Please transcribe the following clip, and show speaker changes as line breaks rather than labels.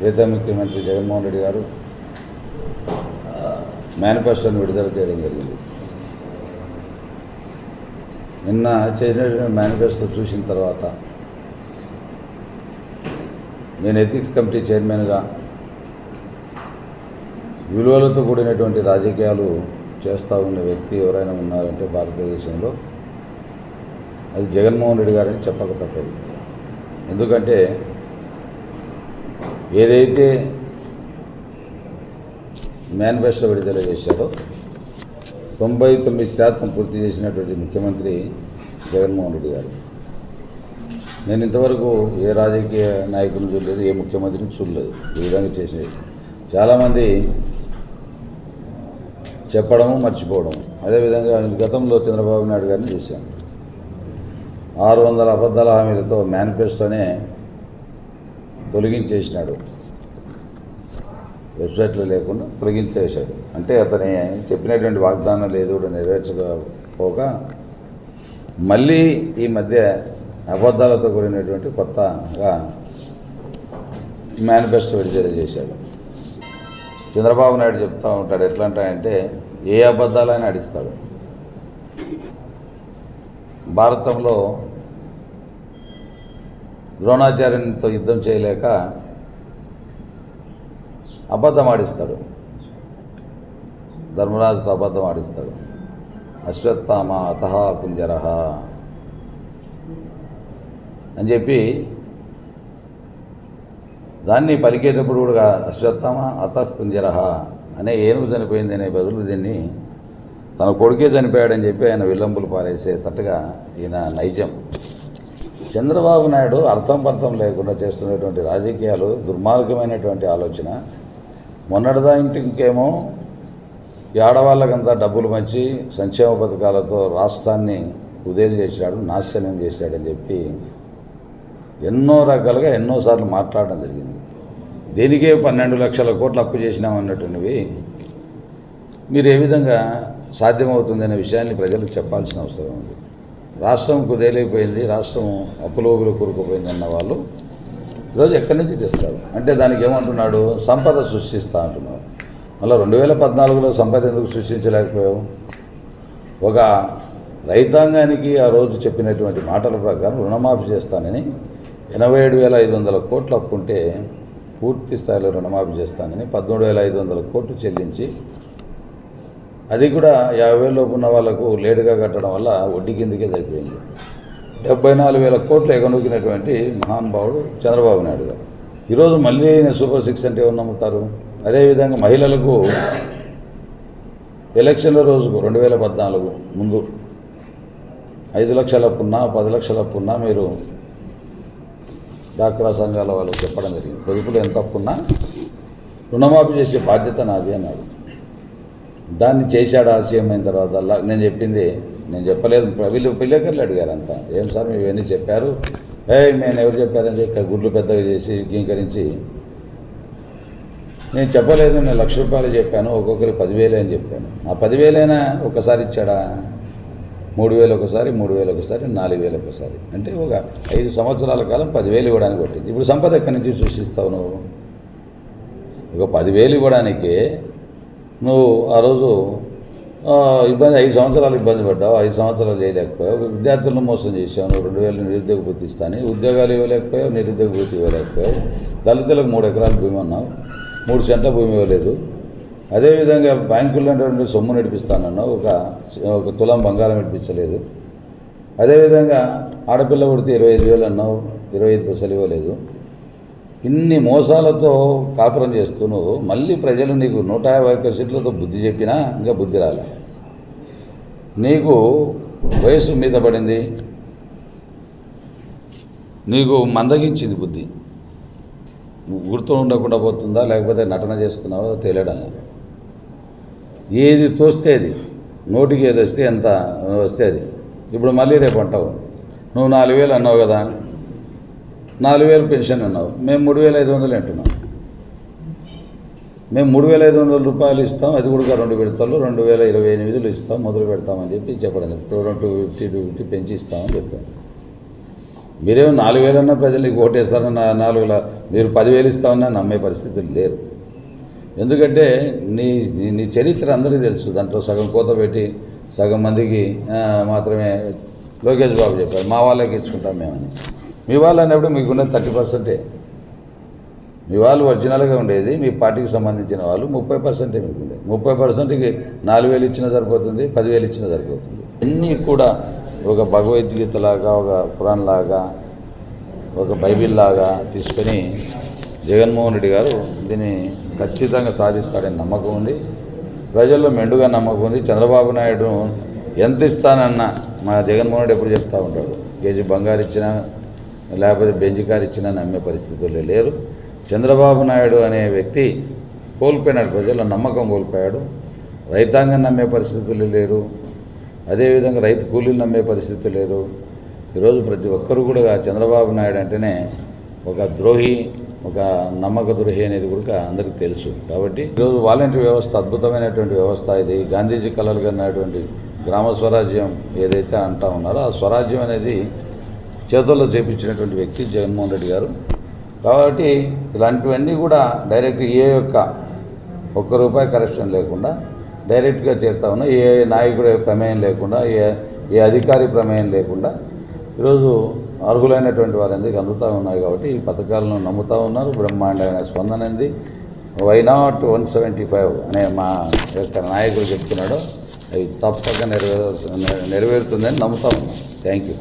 ప్రీతం ముఖ్యమంత్రి జగన్మోహన్ రెడ్డి గారు మేనిఫెస్టోని విడుదల చేయడం జరిగింది. నిన్న చేసినటువంటి మేనిఫెస్టో చూసిన తర్వాత నేను ఎథిక్స్ కమిటీ చైర్మన్గా విలువలతో కూడినటువంటి రాజకీయాలు చేస్తూ ఉన్న వ్యక్తి ఎవరైనా ఉన్నారంటే భారతదేశంలో అది జగన్మోహన్ రెడ్డి గారని చెప్పక తప్పదు. ఎందుకంటే ఏదైతే మేనిఫెస్టో విడుదల చేశారో తొంభై తొమ్మిది శాతం పూర్తి చేసినటువంటి ముఖ్యమంత్రి జగన్మోహన్ రెడ్డి గారు. నేను ఇంతవరకు ఏ రాజకీయ నాయకుని చూడలేదు ఏ ముఖ్యమంత్రిని చూడలేదు. ఈ విధంగా చేసినది చాలామంది చెప్పడము మర్చిపోవడం అదేవిధంగా గతంలో చంద్రబాబు నాయుడు గారిని చూశాను. ఆరు వందల అబద్ధాల హామీలతో మేనిఫెస్టోనే తొలగించేసినాడు. వెబ్సైట్లో లేకుండా తొలగించేశాడు. అంటే అతని చెప్పినటువంటి వాగ్దానాలు ఏదో కూడా నెరవేర్చకపోగా మళ్ళీ ఈ మధ్య అబద్ధాలతో కూడినటువంటి కొత్తగా మేనిఫెస్టో విడుదల చేశాడు. చంద్రబాబు నాయుడు చెప్తూ ఉంటాడు ఎట్లా అంటే ఏ అబద్ధాలైనా అడిస్తాడు. భారతంలో ద్రోణాచార్యునితో యుద్ధం చేయలేక అబద్ధం ఆడిస్తాడు. ధర్మరాజుతో అబద్ధం ఆడిస్తాడు. అశ్వత్థామ అతహ కుంజర అని చెప్పి దాన్ని పలికేటప్పుడు కూడా అశ్వత్థామ అత కుంజర అనే ఏనుగు చనిపోయింది అనే బదులు దీన్ని తన కొడుకే చనిపోయాడని చెప్పి ఆయన విల్లంబులు పారేసేటట్టుగా ఈయన నైజం. చంద్రబాబు నాయుడు అర్థం పర్థం లేకుండా చేస్తున్నటువంటి రాజకీయాలు దుర్మార్గమైనటువంటి ఆలోచన. మొన్నటిదా ఇంకేమో ఈ ఆడవాళ్ళకంతా డబ్బులు మంచి సంక్షేమ పథకాలతో రాష్ట్రాన్ని ఉదయం చేశాడు నాశనం చేశాడని చెప్పి ఎన్నో రకాలుగా ఎన్నోసార్లు మాట్లాడడం జరిగింది. దేనికే పన్నెండు లక్షల కోట్లు అప్పు చేసినామన్నటువంటివి మీరు ఏ విధంగా సాధ్యమవుతుందనే విషయాన్ని ప్రజలకు చెప్పాల్సిన అవసరం ఉంది. రాష్ట్రం కుదేలైపోయింది రాష్ట్రం అప్పులోగులు కూరుకుపోయింది అన్న వాళ్ళు ఈరోజు ఎక్కడి నుంచి తెస్తారు? అంటే దానికి ఏమంటున్నాడు? సంపద సృష్టిస్తా అంటున్నాడు మళ్ళీ రెండు వేల పద్నాలుగులో సంపద ఎందుకు సృష్టించలేకపోయావు? ఒక రైతాంగానికి ఆ రోజు చెప్పినటువంటి మాటల ప్రకారం రుణమాఫీ చేస్తానని ఎనభై ఏడు వేల ఐదు వందల కోట్లు అప్పుంటే పూర్తి స్థాయిలో రుణమాఫీ చేస్తానని పదమూడు వేల ఐదు వందల కోట్లు చెల్లించి అది కూడా యాభై లోపు ఉన్న వాళ్ళకు లేటుగా కట్టడం వల్ల వడ్డీ కిందకే సరిపోయింది. డెబ్బై నాలుగు వేల కోట్లు ఎగనొక్కినటువంటి మహానుభావుడు చంద్రబాబు నాయుడు గారు. ఈరోజు మళ్ళీ ఆయన సూపర్ సిక్స్ అంటే ఎవరు నమ్ముతారు? అదేవిధంగా మహిళలకు ఎలక్షన్ల రోజుకు రెండు వేల పద్నాలుగు ముందు ఐదు లక్షల అప్పున్నా పది లక్షల అప్పున్నా మీరు డాక్రా సంఘాల వాళ్ళకి చెప్పడం జరిగింది. పొదుపులు ఎంత అప్పున్నా రుణమాఫీ చేసే బాధ్యత నాది అన్నారు. దాన్ని చేశాడు ఆశయం అయిన తర్వాత నేను చెప్పింది నేను చెప్పలేదు. వీళ్ళు పిల్లకర్లు అడిగారు అంతా ఏం సార్ మేము ఇవన్నీ చెప్పారు? ఏ నేను ఎవరు చెప్పారని చెప్పి గుడ్లు పెద్దగా చేసి గీకరించి నేను చెప్పలేదు నేను లక్ష రూపాయలు చెప్పాను ఒక్కొక్కరికి పదివేలే అని చెప్పాను. ఆ పదివేలైనా ఒకసారి ఇచ్చాడా? మూడు వేలు ఒకసారి మూడు వేలు ఒకసారి నాలుగు వేలు ఒకసారి. అంటే ఒక ఐదు సంవత్సరాల కాలం పదివేలు ఇవ్వడానికి పట్టింది. ఇప్పుడు సంపద ఎక్కడి నుంచి సృష్టిస్తావు నువ్వు? ఇక పదివేలు ఇవ్వడానికే నువ్వు ఆ రోజు ఇబ్బంది ఐదు సంవత్సరాలు ఇబ్బంది పడ్డావు ఐదు సంవత్సరాలు చేయలేకపోయావు విద్యార్థులను మోసం చేసావు నువ్వు రెండు వేలు నిరుద్యోగ వృత్తి ఇస్తాను ఉద్యోగాలు ఇవ్వలేకపోయావు నిరుద్యోగ వృత్తి ఇవ్వలేకపోయావు దళితులకు మూడు ఎకరాల భూమి అన్నావు మూడు సెంట్ల భూమి ఇవ్వలేదు. అదేవిధంగా బ్యాంకుల్లో ఉన్నటువంటి సొమ్ము నడిపిస్తానన్నావు ఒక ఒక తులం బంగారం నడిపించలేదు. అదేవిధంగా ఆడపిల్ల పుడితే ఇరవై ఐదు వేలు అన్నావు ఇరవై ఐదు పైసలు ఇవ్వలేదు. ఇన్ని మోసాలతో కాపురం చేస్తూ నువ్వు మళ్ళీ ప్రజలు నీకు నూట యాభై ఒక్క సీట్లతో బుద్ధి చెప్పినా ఇంకా బుద్ధి రాలే. నీకు వయసు మీద పడింది. నీకు మందగించింది బుద్ధి. గుర్తు ఉండకుండా పోతుందా లేకపోతే నటన చేస్తున్నావో తెలియడం లేదు. ఏది తోస్తే అది నోటికి ఏది వస్తే ఎంత వస్తే అది. ఇప్పుడు మళ్ళీ రేపు అంటావు నువ్వు నాలుగు వేలు అన్నావు కదా నాలుగు వేలు పెన్షన్ అన్నావు. మేము మూడు వేల ఐదు వందలు అంటున్నాం. మేము మూడు వేల ఐదు వందల రూపాయలు ఇస్తాం అది కూడా రెండు విడతలు రెండు వేల ఇరవై ఎనిమిదిలు ఇస్తాం మొదలు పెడతామని చెప్పి చెప్పడం two two fifty two fifty పెంచి ఇస్తామని చెప్పాను మీరేమో నాలుగు వేలన్నా ప్రజలకు ఓటేస్తారన్న నా- నాలుగు మీరు పదివేలు ఇస్తామన్నా నమ్మే పరిస్థితులు లేరు. ఎందుకంటే నీ నీ- చరిత్ర అందరికీ తెలుసు. దాంట్లో సగం కోత పెట్టి సగం మందికి మాత్రమే లోకేష్ బాబు చెప్పారు మా వాళ్ళకి ఇచ్చుకుంటాం మేమని. మీ వాళ్ళు అన్నప్పుడు మీకున్నది థర్టీ పర్సెంటే. మీ వాళ్ళు ఒరిజినల్గా ఉండేది మీ పార్టీకి సంబంధించిన వాళ్ళు ముప్పై పర్సెంటే మీకు ఉండేది ముప్పై పర్సెంట్కి నాలుగు వేలు ఇచ్చినా సరిపోతుంది పదివేలు ఇచ్చినా సరిపోతుంది. అన్నీ కూడా ఒక భగవద్గీత లాగా ఒక పురాణ్ లాగా ఒక బైబిల్ లాగా తీసుకొని జగన్మోహన్ రెడ్డి గారు దీన్ని ఖచ్చితంగా సాధిస్తాడని నమ్మకం ఉంది. ప్రజల్లో మెండుగా నమ్మకం ఉంది. చంద్రబాబు నాయుడు ఎంత ఇస్తానన్నా మా జగన్మోహన్ రెడ్డి ఎప్పుడు చెప్తూ ఉంటాడు. కేజీ బంగారు ఇచ్చినా లేకపోతే బెంచ్ కారు ఇచ్చినా నమ్మే పరిస్థితుల్లో లేరు. చంద్రబాబు నాయుడు అనే వ్యక్తి కోల్పోయినాడు ప్రజల్లో నమ్మకం కోల్పోయాడు. రైతాంగం నమ్మే పరిస్థితులు లేరు. అదేవిధంగా రైతు కూలీలు నమ్మే పరిస్థితి లేరు. ఈరోజు ప్రతి ఒక్కరు కూడా చంద్రబాబు నాయుడు అంటేనే ఒక ద్రోహి ఒక నమ్మక ద్రోహి అనేది కూడా అందరికీ తెలుసు. కాబట్టి ఈరోజు వాలంటీర్ వ్యవస్థ అద్భుతమైనటువంటి వ్యవస్థ ఇది. గాంధీజీ కలలు కన్నటువంటి గ్రామ స్వరాజ్యం ఏదైతే అంటా ఉన్నారో ఆ స్వరాజ్యం అనేది చేతుల్లో చేపించినటువంటి వ్యక్తి జగన్మోహన్ రెడ్డి గారు. కాబట్టి ఇలాంటివన్నీ కూడా డైరెక్ట్ ఏ యొక్క ఒక్క రూపాయి కరెక్షన్ లేకుండా డైరెక్ట్గా చేరుతా ఉన్నా ఏ నాయకుడి ప్రమేయం లేకుండా ఏ ఏ అధికారి ప్రమేయం లేకుండా ఈరోజు అర్హులైనటువంటి వారందరికీ అందుతూ ఉన్నాయి కాబట్టి ఈ పథకాలను నమ్ముతూ ఉన్నారు. బ్రహ్మాండమైన స్పందన ఉంది. Why not one seventy five అనే మా యొక్క నాయకుడు చెప్తున్నాడు. అవి తప్పక నెరవేరు నెరవేరుతుందని నమ్ముతా ఉన్నాం. Thank you.